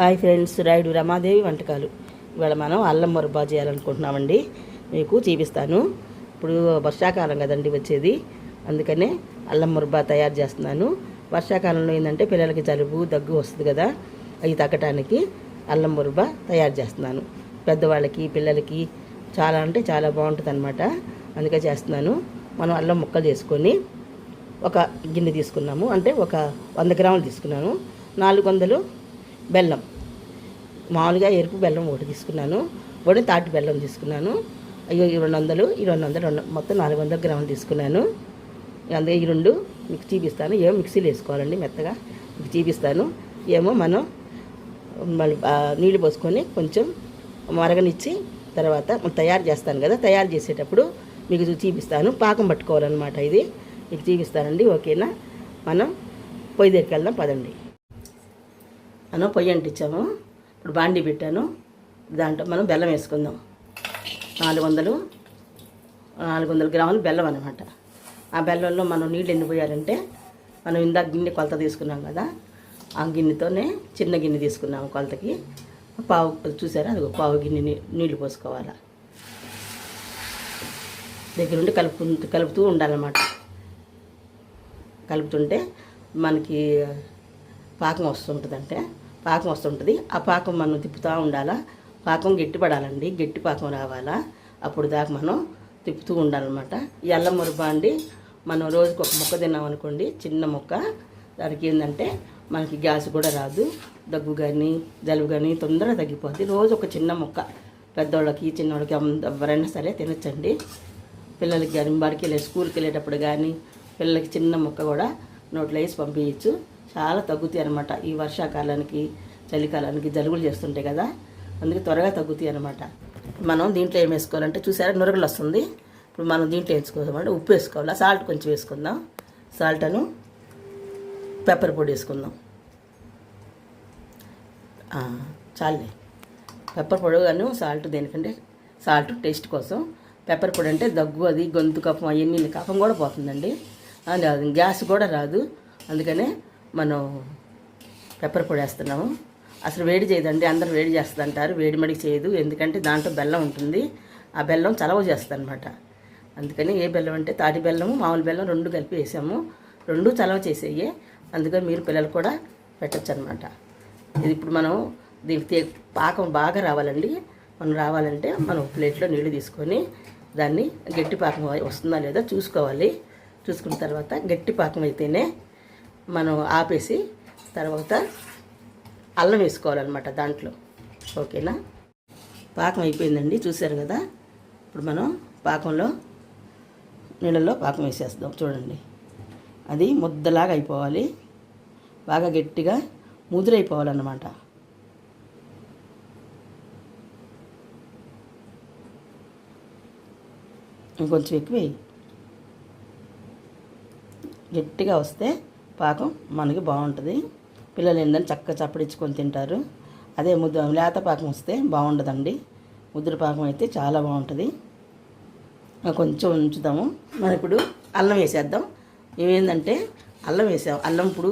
Hi friends Rayudu Ramadevi వంటకాలు. ఇవాళ మనం అల్లం మురబ్బా చేయాలనుకుంటున్నామండి. మీకు చూపిస్తాను. ఇప్పుడు వర్షాకాలం కదండి వచ్చేది. అందుకనే అల్లం మురబ్బా తయారు చేస్తున్నాను. వర్షాకాలంలో ఏంటంటే పిల్లలకి జలుబు దగ్గు వస్తుంది కదా అవి తగ్గటానికి అల్లం మురబ్బా తయారు చేస్తున్నాను. పెద్దవాళ్ళకి పిల్లలకి చాలా అంటే చాలా బాగుంటుంది అనమాట అందుకే చేస్తున్నాను. మనం అల్లం ముక్కలు చేసుకొని ఒక గిన్నె తీసుకున్నాము. అంటే ఒక వంద గ్రాములు తీసుకున్నాను. నాలుగు వందలు బెల్లం. మామూలుగా ఎరుపు బెల్లం ఒకటి తీసుకున్నాను. ఒకటి తాటి బెల్లం తీసుకున్నాను. అయ్యో ఈ రెండు వందలు ఈ రెండు వందలు రెండు మొత్తం నాలుగు వందల గ్రాములు తీసుకున్నాను. అందుకే ఈ రెండు మీకు చూపిస్తాను. ఏమో మిక్సీలో వేసుకోవాలండి మెత్తగా. మీకు చూపిస్తాను. ఏమో మనం మళ్ళీ నీళ్ళు పోసుకొని కొంచెం మరగనిచ్చి తర్వాత తయారు చేస్తాను కదా. తయారు చేసేటప్పుడు మీకు చూ- చూపిస్తాను. పాకం పట్టుకోవాలన్నమాట ఇది. మీకు చూపిస్తానండి. ఓకేనా? మనం పొయ్యి దగ్గరికి వెళ్దాం. పదండి. మనం పొయ్యి అంటించాము. ఇప్పుడు బాండీ పెట్టాను. దాంట్లో మనం బెల్లం వేసుకుందాం. నాలుగు వందలు నాలుగు వందల గ్రాములు బెల్లం అనమాట ఆ బెల్లంలో మనం నీళ్ళు ఎన్ని పోయాలంటే మనం ఇందాక గిన్నె కొలత తీసుకున్నాం కదా ఆ గిన్నెతోనే చిన్న గిన్నె తీసుకున్నాము కొలతకి. పావు చూసారా? అది పావు గిన్నె నీళ్ళు పోసుకోవాలి. దగ్గరుండి కలుపు కలుపుతూ ఉండాలన్నమాట. కలుపుతుంటే మనకి పాకం వస్తుంటుందంటే పాకం వస్తుంటుంది. ఆ పాకం మనం తిప్పుతూ ఉండాలా? పాకం గట్టిపడాలండి. గట్టి పాకం రావాలా? అప్పుడు దాకా మనం తిప్పుతూ ఉండాలన్నమాట. ఈ అల్లం అండి మనం రోజుకి ఒక ముక్క తిన్నామనుకోండి చిన్న ముక్క. దానికి ఏంటంటే మనకి గ్యాస్ కూడా రాదు. దగ్గు కానీ జలుబు కానీ తొందరగా తగ్గిపోద్ది. రోజు ఒక చిన్న ముక్క. పెద్దవాళ్ళకి చిన్నవాళ్ళకి ఎవరైనా సరే తినచ్చండి. పిల్లలకి కానీ బడికి వెళ్ళే స్కూల్కి వెళ్ళేటప్పుడు కానీ పిల్లలకి చిన్న ముక్క కూడా నోట్లో వేసి పంపించచ్చు చాలా తగ్గుతాయి అనమాట ఈ వర్షాకాలానికి చలికాలానికి జలుబులు చేస్తుంటాయి కదా అందుకే త్వరగా తగ్గుతాయి అనమాట మనం దీంట్లో ఏం వేసుకోవాలంటే చూసారా నురగలు వస్తుంది. ఇప్పుడు మనం దీంట్లో వేసుకోవాలంటే ఉప్పు వేసుకోవాలి. సాల్ట్ కొంచెం వేసుకుందాం. సాల్ట్ అను పెప్పర్ పొడి వేసుకుందాం. చాలే పెప్పర్ పొడి కాను సాల్ట్ దేనికంటే సాల్ట్ టేస్ట్ కోసం. పెప్పర్ పొడి అంటే దగ్గు అది గొంతు కఫం అవన్నీ కఫం కూడా పోతుందండి. అది గ్యాస్ కూడా రాదు. అందుకనే మనం పెప్పర్ పొడి వేస్తున్నాము. అసలు వేడి చేయదండి అందరూ వేడి చేస్తుంది అంటారు వేడి మడికి చేయదు ఎందుకంటే దాంట్లో బెల్లం ఉంటుంది. ఆ బెల్లం చలవ చేస్తుంది అనమాట అందుకని ఏ బెల్లం అంటే తాటి బెల్లము మామూలు బెల్లం రెండు కలిపి వేసాము. రెండు చలవ చేసేయి అందుకని మీరు పిల్లలు కూడా పెట్టచ్చు అనమాట ఇది ఇప్పుడు మనం దీనికి తే- పాకం బాగా రావాలండి. మనం రావాలంటే మనం ప్లేట్లో నీళ్ళు తీసుకొని దాన్ని గట్టి పాకం వస్తుందా లేదా చూసుకోవాలి. చూసుకున్న తర్వాత గట్టి పాకం అయితేనే మనం ఆపేసి తర్వాత అల్లం వేసుకోవాలన్నమాట దాంట్లో. ఓకేనా? పాకం అయిపోయిందండి చూశారు కదా? ఇప్పుడు మనం పాకంలో నీళ్ళల్లో పాకం వేసేస్తాం చూడండి. అది ముద్దలాగా అయిపోవాలి. బాగా గట్టిగా ముదురైపోవాలన్నమాట ఇంకొంచెం ఎక్కువ గట్టిగా వస్తే పాకం మనకి బాగుంటుంది. పిల్లలు ఏంటంటే చక్కగా చప్పడించుకొని తింటారు. అదే ముద్ద లేత పాకం వస్తే బాగుండదండి. ముద్ర పాకం అయితే చాలా బాగుంటుంది. కొంచెం ఉంచుదాము. మనం ఇప్పుడు అల్లం వేసేద్దాం. ఏమేందంటే అల్లం వేసాం అల్లం ఇప్పుడు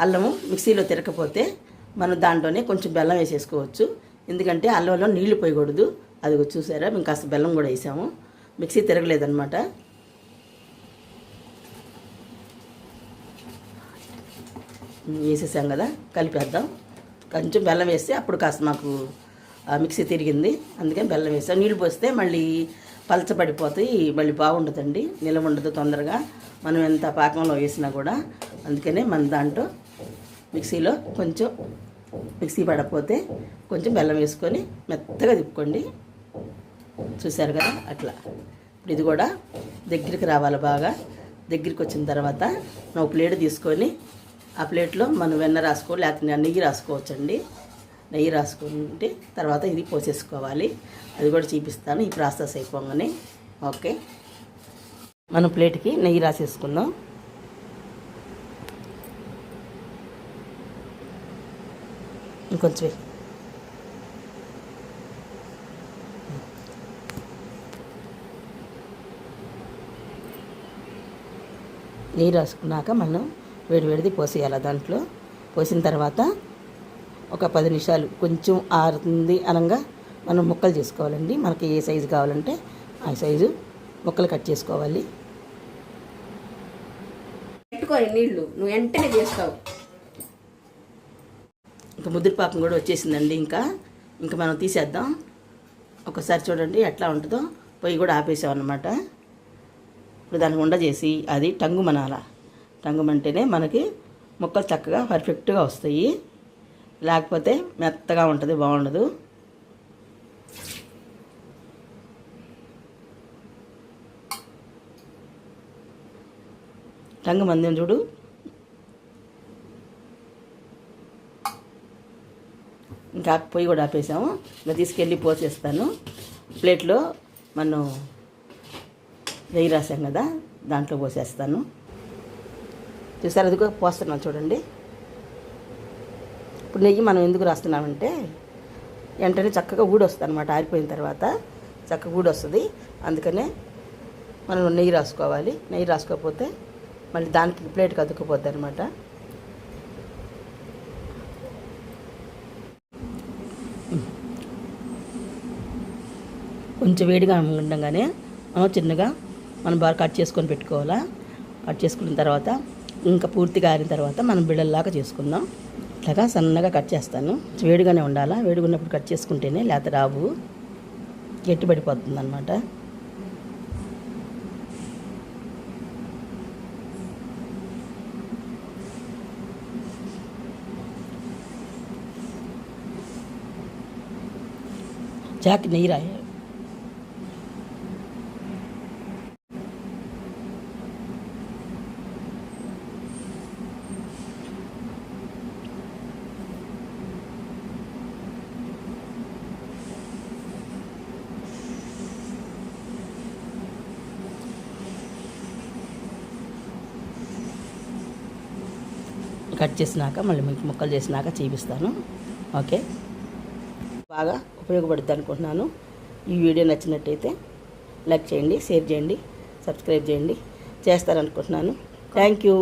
అల్లము మిక్సీలో తిరగకపోతే మనం దాంట్లోనే కొంచెం బెల్లం వేసేసుకోవచ్చు. ఎందుకంటే అల్లంలో నీళ్ళు పోయకూడదు. అది చూసారా? మేము కాస్త బెల్లం కూడా వేసాము. మిక్సీ తిరగలేదన్నమాట. వేసేసాం కదా కలిపేద్దాం. కొంచెం బెల్లం వేస్తే అప్పుడు కాస్త మాకు మిక్సీ తిరిగింది. అందుకని బెల్లం వేసాం. నీళ్ళు పోస్తే మళ్ళీ పలచబడిపోతాయి మళ్ళీ బాగుండదండి. నిలవ ఉండదు తొందరగా. మనం ఎంత పాకంలో వేసినా కూడా. అందుకనే మన దాంట్లో మిక్సీలో కొంచెం మిక్సీ పడకపోతే కొంచెం బెల్లం వేసుకొని మెత్తగా తిప్పుకోండి. చూశారు కదా? అట్లా. ఇప్పుడు ఇది కూడా దగ్గరికి రావాలి బాగా. దగ్గరికి వచ్చిన తర్వాత ఒక ప్లేట్ తీసుకొని ఆ ప్లేట్లో మనం వెన్న రాసుకో లేకపోతే నెయ్యి రాసుకోవచ్చండి. నెయ్యి రాసుకుంటే తర్వాత ఇది పోసేసుకోవాలి. అది కూడా చూపిస్తాను. ఈ ప్రాసెస్ అయిపోగానే. ఓకే. మనం ప్లేట్కి నెయ్యి రాసేసుకుందాం. ఇంకొంచెం నెయ్యి రాసుకున్నాక మనం వేడి వేడిది పోసేయాలి దాంట్లో. పోసిన తర్వాత ఒక పది నిమిషాలు కొంచెం ఆరుతుంది అనగా మనం ముక్కలు చేసుకోవాలండి. మనకి ఏ సైజు కావాలంటే ఆ సైజు ముక్కలు కట్ చేసుకోవాలి. పెట్టుకోని నీళ్ళు నువ్వు వెంటనే చేస్తావు. ఇంకా ముద్రపాకం కూడా వచ్చేసిందండి ఇంకా. ఇంకా మనం తీసేద్దాం. ఒకసారి చూడండి ఎట్లా ఉంటుందో. పొయ్యి కూడా ఆపేసాం అన్నమాట ఇప్పుడు దాన్ని ఉండ చేసి అది టంగు మనాల టంగుమంటేనే మనకి ముక్కలు చక్కగా పర్ఫెక్ట్గా వస్తాయి. లేకపోతే మెత్తగా ఉంటుంది బాగుండదు. టంగు మందం చూడు. ఇంకా పొయ్యి కూడా ఆపేసాము. ఇంకా తీసుకెళ్ళి పోసేస్తాను ప్లేట్లో మనం నెయ్యి రాసాం కదా దాంట్లో పోసేస్తాను. చూసారు? అదిగో పోస్తున్నాను చూడండి. ఇప్పుడు నెయ్యి మనం ఎందుకు రాస్తున్నామంటే వెంటనే చక్కగా ఊడొస్తుంది అనమాట ఆరిపోయిన తర్వాత చక్కగా ఊడొస్తుంది అందుకనే మనం నెయ్యి రాసుకోవాలి. నెయ్యి రాసుకోకపోతే మళ్ళీ దానికి ప్లేట్కి అతుక్కుపోద్ది అనమాట కొంచెం వేడిగా ఉండగానే మనం చిన్నగా మనం బాగా కట్ చేసుకొని పెట్టుకోవాలా? కట్ చేసుకున్న తర్వాత ఇంకా పూర్తిగా ఆరిన తర్వాత మనం బిళ్ళల్లాగా చేసుకుందాం. ఇట్లాగా సన్నగా కట్ చేస్తాను. వేడిగానే ఉండాలా? వేడిగా ఉన్నప్పుడు కట్ చేసుకుంటేనే లేత రావు. గట్టి అనమాట జాకి నెయ్యి రాయ కట్ చేసినాక మళ్ళీ మీకు ముక్కలు చేసినాక చూపిస్తాను. ఓకే? బాగా ఉపయోగపడుద్ది అనుకుంటున్నాను. ఈ వీడియో నచ్చినట్టయితే లైక్ చేయండి షేర్ చేయండి సబ్స్క్రైబ్ చేయండి. చేస్తారనుకుంటున్నాను. Thank you.